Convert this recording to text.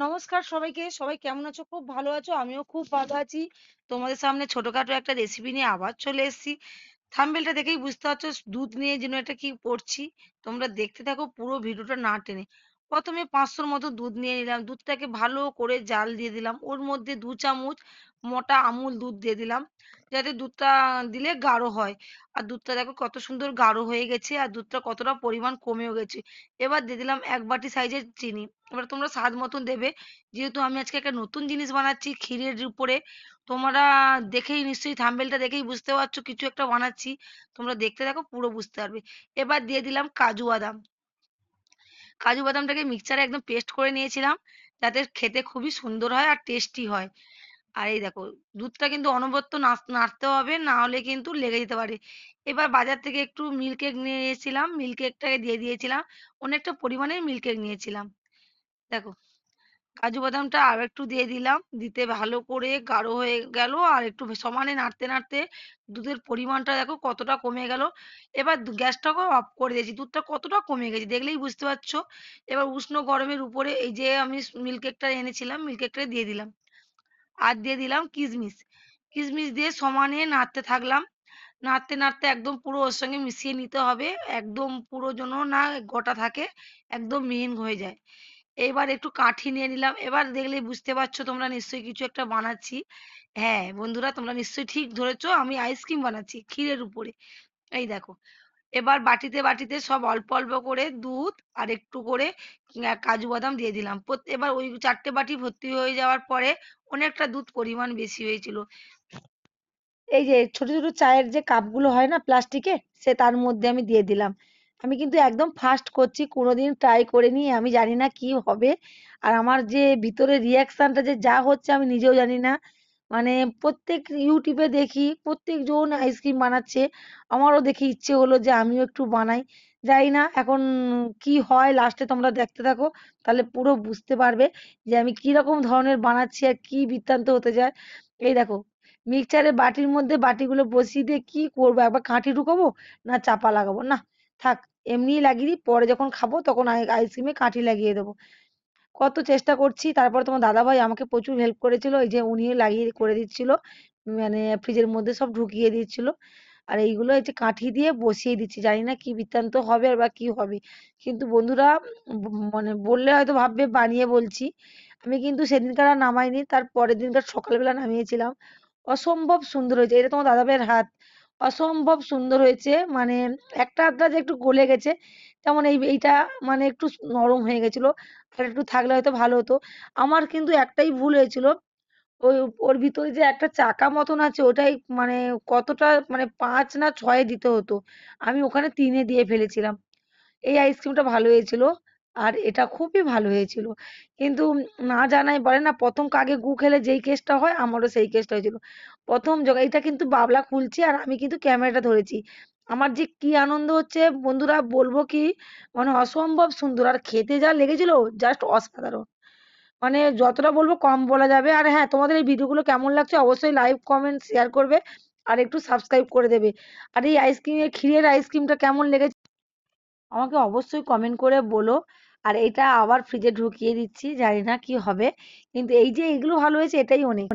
নমস্কার সবাইকে। সবাই কেমন আছো? খুব ভালো আছো? আমিও খুব ভালো আছি। তোমাদের সামনে ছোটখাটো একটা রেসিপি নিয়ে আবার চলে এসেছি। থামবেলটা দেখেই বুঝতে পারছ, দুধ নিয়ে যেন একটা কি করছি। তোমরা দেখতে থাকো, পুরো ভিডিওটা না টেনে। ১ম এ ৫০০ র মতো দুধ নিয়ে নিলাম। দুধটাকে ভালো করে জাল দিয়ে দিলাম। ওর মধ্যে দু চামচ মোটা আমুল দুধ দিয়ে দিলাম। যাতে দুধটা দিলে গাঢ় হয়। আর দুধটা দেখো কত সুন্দর গাঢ় হয়ে গেছে আর দুধটা কতটা পরিমাণ কমেও গেছে। এবার দিয়ে দিলাম এক বাটি সাইজের চিনি। এবার তোমরা স্বাদ মতন দেবে। যেহেতু আমি আজকে একটা নতুন জিনিস বানাচ্ছি ক্ষীরের উপরে। তোমরা দেখেই নিশ্চয়ই থাম্বনেলটা দেখেই বুঝতে পারছ, কিছু একটা বানাচ্ছি। তোমরা দেখতে দেখো পুরো বুঝতে পারবে। এবার দিয়ে দিলাম কাজু বাদাম। কাজু বাদামটাকে মিক্সচারে একদম পেস্ট করে নিয়েছিলাম। যাতে খেতে খুবই সুন্দর হয় আর টেস্টি হয়। আর এই দেখো, দুধটা কিন্তু অনবরত নাড় নাড়তে হবে, না হলে কিন্তু লেগে যেতে পারে। এবার বাজার থেকে একটু মিল্ক কেক নিয়ে এসেছিলাম। মিল্ক কেকটাকে দিয়ে দিয়েছিলাম। অনেকটা পরিমাণের মিল্ক কেক নিয়েছিলাম। দেখো কাজু বাদামটা আরও একটু দিয়ে দিলাম। দিতে ভালো করে গাঢ় হয়ে গেল আর একটু সমানে নাড়তে, নাড়তে দুধের পরিমাণটা দেখো কতটা কমে গেল। এবার দু গ্যাসটাকেও অফ করে দিয়েছি। দুধটা কতটা কমে গেছে দেখলেই বুঝতে পারছ। এবার উষ্ণ গরমের উপরে এই যে আমি মিল্ক কেকটা এনেছিলাম, মিল্ক কেকটা দিয়ে দিলাম। আর দিয়ে দিলাম কিশমিশ। কিশমিশ দিয়ে সমানে নাড়তে থাকলাম। নাড়তে, নাড়তে একদম পুরো ওর সঙ্গে মিশিয়ে নিতে হবে। একদম পুরো যেন না গোটা থাকে, একদম মিহিন হয়ে যায়। এবার একটু কাঠি নিয়ে নিলাম। এবার দেখলেই বুঝতে পারছ তোমরা নিশ্চয়ই কিছু একটা বানাচ্ছি। হ্যাঁ, বন্ধুরা তোমরা নিশ্চয়ই ঠিক ধরেছ আমি আইসক্রিম বানাচ্ছি ক্ষীরের উপরে। এই দেখো। এবার বাটিতে, বাটিতে সব অল্প, অল্প করে দুধ আর একটু করে কাজু বাদাম দিয়ে দিলাম। এবার ওই চারটে বাটি ভর্তি হয়ে যাওয়ার পরে অনেকটা দুধ পরিমাণ বেশি হয়েছিল। এই যে ছোট, ছোট চায়ের যে কাপগুলো হয় না প্লাস্টিকের? সে তার মধ্যে আমি দিয়ে দিলাম। আমি কিন্তু একদম ফার্স্ট করছি। কোনোদিন ট্রাই করিনি। আমি জানি না কি হবে। আর আমার যে ভিতরে রিঅ্যাকশনটা যে যা হচ্ছে আমি নিজেও জানি না। মানে প্রত্যেক ইউটিউবে দেখি, প্রত্যেকজন আইসক্রিম বানাচ্ছে। আমারও দেখে ইচ্ছে হলো যে আমিও একটু বানাই। জানি না এখন কি হয় লাস্টে তোমরা দেখতে থাকো। তাহলে পুরো বুঝতে পারবে যে আমি কীরকম ধরনের বানাচ্ছি আর কি বৃত্তান্ত হতে যায়। এই দেখো মিক্সচারের বাটির মধ্যে বাটিগুলো বসিয়ে দিয়ে কি করব? একবার কাঠি ঢুকাবো না চাপা লাগাবো? না, থাক এমনিই লাগিয়ে দিই। পরে যখন খাব তখন আই আইসক্রিমে কাঠি লাগিয়ে দেবো। কত চেষ্টা করছি। তারপরে তোমার দাদাভাই আমাকে প্রচুর হেল্প করেছিল। এই যে উনিও লাগিয়ে করে দিচ্ছিল। মানে ফ্রিজের মধ্যে সব ঢুকিয়ে দিচ্ছিল। আর এইগুলো এই যে কাঠি দিয়ে বসিয়ে দিচ্ছি। জানি না কি বৃত্তান্ত হবে আর বা কি হবে। কিন্তু বন্ধুরা মানে বললে হয়তো ভাববে, বানিয়ে বলছি। আমি কিন্তু সেদিনকার আর নামাইনি। তার পরের দিনকার সকালবেলা নামিয়েছিলাম। অসম্ভব সুন্দর হয়েছে। এটা তোমার দাদাভাইয়ের হাত। অসম্ভব সুন্দর হয়েছে। মানে একটা আধটা যে একটু গলে গেছে। যেমন এই এইটা মানে একটু নরম হয়ে গেছিল। আর একটু থাকলে হয়তো ভালো হতো। আমার কিন্তু একটাই ভুল হয়েছিল। ওই ওর ভিতরে যে একটা চাকা মতন আছে, ওটাই মানে কতটা মানে পাঁচ না ৬ এ দিতে হতো। আমি ওখানে তিনে দিয়ে ফেলেছিলাম। এই আইসক্রিমটা ভালো হয়েছিল। আর এটা খুবই ভালো হয়েছিল। কিন্তু না জানাই বলে না, প্রথম কাগে গু খেলে যেই কেসটা হয়, আমারও সেই কেসটা হয়েছিল। ১ম জ এটা কিন্তু বাবলা খুলছে আর আমি কিন্তু ক্যামেরাটা ধরেছি। আমার যে কি আনন্দ হচ্ছে বন্ধুরা বলব কি মানে অসম্ভব সুন্দর। আর খেতে যা লেগেছিল জাস্ট অসাধারণ। মানে যতটা বলব কম বলা যাবে। আর হ্যাঁ, তোমাদের এই ভিডিওগুলো কেমন লাগছে অবশ্যই লাইক, কমেন্ট, শেয়ার করবে। আর একটু সাবস্ক্রাইব করে দেবে। আর এই আইসক্রিমের ক্ষীরের আইসক্রিমটা কেমন লেগেছে আমাকে অবশ্যই কমেন্ট করে বলো। আর এটা আবার ফ্রিজে ঢুকিয়ে দিচ্ছি। জানি না কি হবে। কিন্তু এই যে এগুলো ভালো হয়েছে এটাই অনেক।